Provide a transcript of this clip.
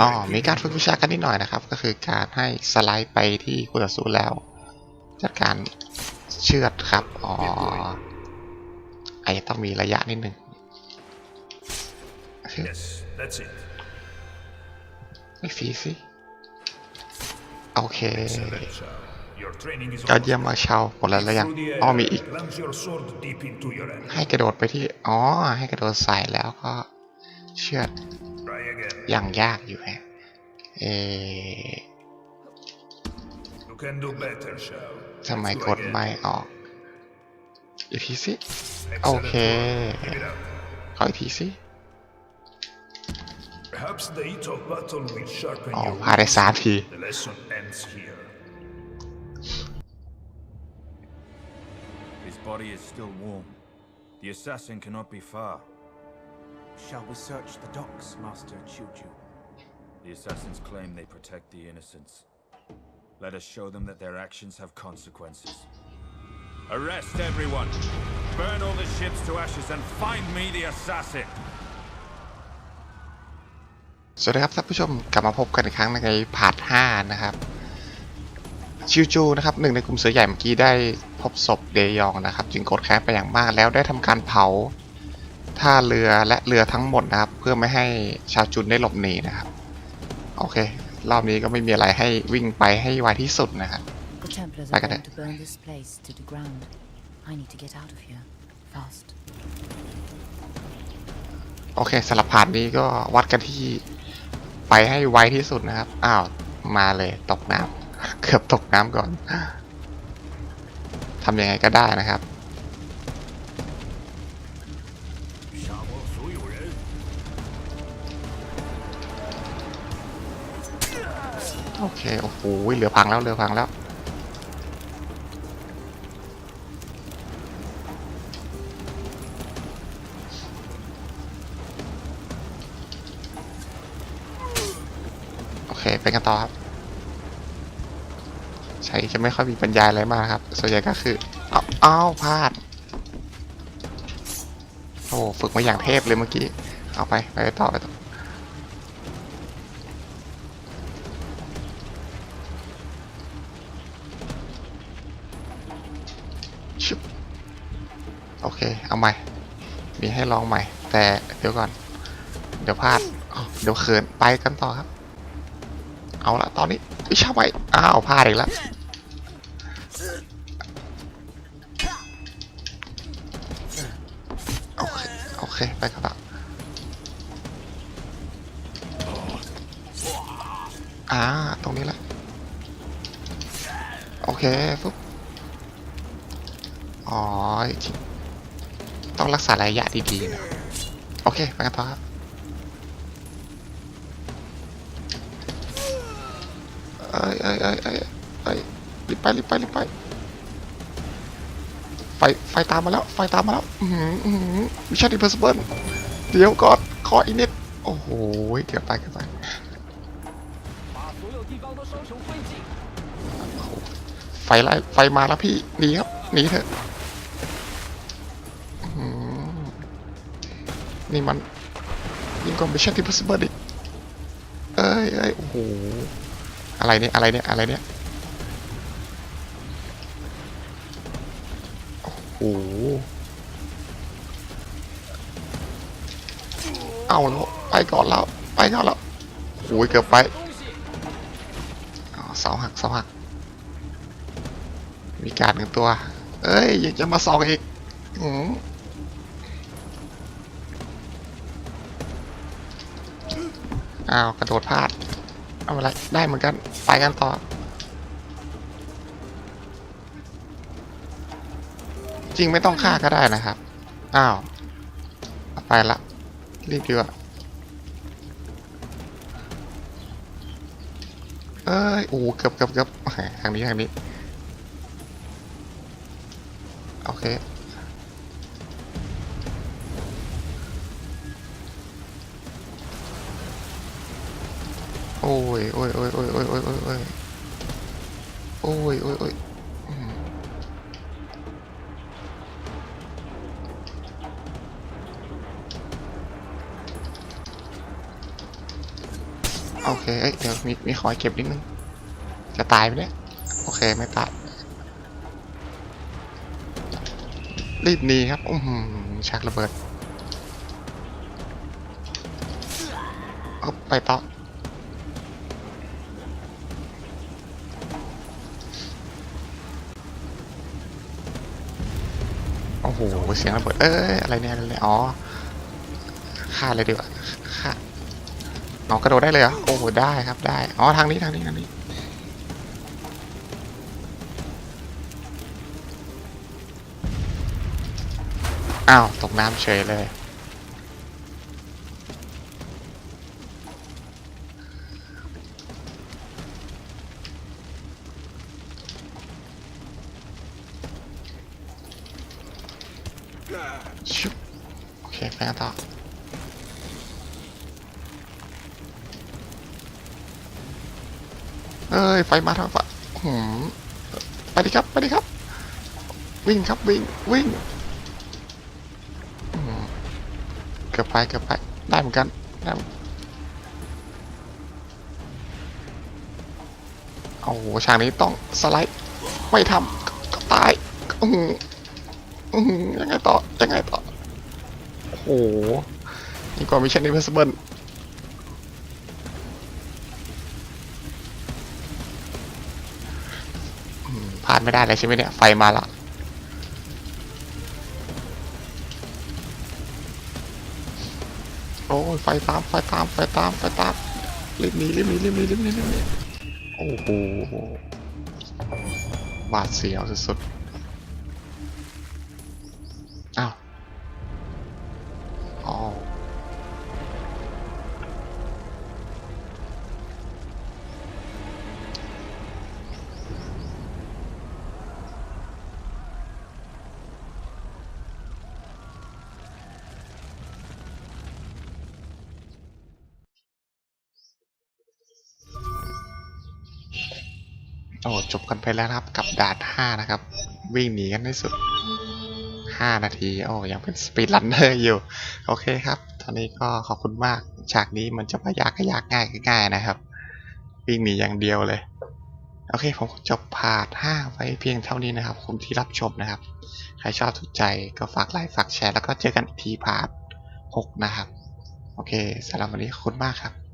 อ๋อ redirect มีการฝึกวิชากันนิดหน่อยนะครับ ก็คือการให้สไลด์ไปที่คู่ต่อสู้แล้ว จัดการเชือดครับ อ๋อไอาจจะต้องมีระยะนิดนึง Yes, that's it. ไม่ฟรีสิโอเค Excellent, Shao. Your training is ก็ almost เยี่ยมมาเชาหมดแล้วหรือยัง through the อ๋อ air. มีอีก Plunge your sword deep into your enemy. ให้กระโดดไปที่ อ๋อ ให้กระโดดใส่แล้วก็ เชือดอย่างยากอยู่ฮะเอทำไมกดไม่ออกอีกทีสิโอเคขออีกทีสิอ๋อพาได้สามที Shall we search the docks, Master Chuju? The assassins claim they protect the innocents. Let us show them that their actions have consequences. Arrest everyone! Burn all the ships to ashes and find me the assassin! สวัสดีครับท่านผู้ชมกลับมาพบกันอีกครั้งในพาร์ท5นะครับ ชิวจูนะครับหนึ่งในกลุ่มเสือใหญ่เมื่อกี้ได้พบศพเดยองนะครับ จึงโกรธแค้นไปอย่างมากแล้วได้ทำการเผา ท่าเรือและเรือทั้งหมดนะครับ เพื่อไม่ให้ชาวจุนได้หลบหนีนะครับ โอเค รอบนี้ก็ไม่มีอะไรให้วิ่งไปให้ไวที่สุดนะครับ The Templars I are got going it. to burn this place to the ground. I need to get out of here. Fast. โอเคสำหรับพาร์ทนี้ก็วัดกันที่ไปให้ไวที่สุดนะครับ อ้าว มาเลยตกน้ำ เกือบตกน้ำก่อน ทำยังไงก็ได้นะครับ โอเค โอ้โหเรือพังแล้วเรือพังแล้วโอเคไปกันต่อครับ ใช้จะไม่ค่อยมีปัญญาอะไรมากครับ ส่วนใหญ่ก็คือเอาเอาพลาด โอ้ฝึกมาอย่างเทพเลยเมื่อกี้ เอาไป ไปต่อไปต่อ ชุบโอเค เอาใหม่ มีให้ลองใหม่ แต่เดี๋ยวก่อน เดี๋ยวพลาด เดี๋ยวเขิน ไปกันต่อครับ เอาละตอนนี้วิชาใหม่อ้าวพลาดอีกแล้วโอเค โอเค ไปกันต่ออ่า ตรงนี้แหละ โอเคปุ๊บ อ๋อ ต้องรักษาระยะดีๆนะโอเค ไปกันต่อครับเอ้ยเอ้ยเอ้ยเอ้ยเอ้ยรีบไปรีบไปรีบไป ไฟ ไฟตามมาแล้ว ไฟตามมาแล้ว อือหืออือหือมิชชั่นอิมพอสิเบิลเดี๋ยวก่อนขออีกนิด โอ้โหเกือบไปกือบไปไฟไล่ไฟมาแล้วพี่ หนีครับ หนีเถอะอื้อหือ นี่มันยิ่งกว่ามิชชั่นอิมพอสิเบิลอีกเอ้ยเอ้ยโอ้โห อะไรเนี่ย อะไรเนี่ย อะไรเนี่ย โอ้โห เอาแล้ว ไปก่อนแล้ว ไปก่อนแล้วโอ้ยเกือบไปเสาหักเสาหัก มีการหนึ่งตัว เอ้ยยังจะมาสองอีก อืม อ้าวกระโดดพลาด เอาอะไรได้เหมือนกัน ไปกันต่อ จริงไม่ต้องฆ่าก็ได้นะครับ อ้าว ไปละ รีบดีกว่าเอ้ยโอ้เกือบเกือบเกือบทางนี้ทางนี้ โอเค อ้ยโอ้ยโอ้ยโอ้ยโอ้ยโอ้ยโอ้ยโอ้ยโอ้ยโอ้ยโอ้ยโอเคเอ้ยเดี๋ยวมีมีขอให้เก็บนิดนึง จะตายไหมเนี่ยโอเค ไม่ตาย รีบหนีครับ อือหือชักระเบิดเอาไปต่อ โอ้โหเสียงระเบิดเอ้ยอะไรเนี่ยอะไรเนี่ยอ๋อฆ่าเลยดีกว่าฆ่าอ๋อกระโดดได้เลยเหรอโอ้โหได้ครับได้อ๋อทางนี้ทางนี้ทางนี้อ้าวตกน้ำเฉยเลย ชุบโอเคไปกันต่อเอ้ยไฟมาทางฝั่งหืมไปดิครับไปดิครับ วิ่งครับวิ่งวิ่งเกือบไปเกือบไปได้เหมือนกันได้เอนโอ้โหฉากนี้ต้องสไลด์ ไม่ทำก็ตายอืมอืม ยังไงต่อ ยังไงต่อ โอ้โหนี่กว่ามิชชั่นอิมพอสเบิลพลาดไม่ได้เลยใช่ไหมเนี่ย ไฟมาละโอ้ยไฟตาม ไฟตาม ไฟตาม ไฟตามรีบหนีรีบหนีรีบหนีรีบหนีรีบหนีโอ้โหบาดเสียวสุดๆ โอ้จบกันไปแล้วครับกับด่าน5นะครับ วิ่งหนีกันที่สุด5นาที โอ้ยังเป็นสปีดรันเนอร์อยู่ โอเคครับตอนนี้ก็ขอบคุณมาก ฉากนี้มันจะไม่ยากก็ยากง่ายก็ง่ายนะครับ วิ่งหนีอย่างเดียวเลย โอเค ผมจบพาร์ท5ไว้เพียงเท่านี้นะครับคุณที่รับชมนะครับ ใครชอบถูกใจก็ฝากไลค์ฝากแชร์แล้วก็เจอกันอีกทีพาร์ท6นะครับ โอเคสำหรับวันนี้ขอบคุณมากครับ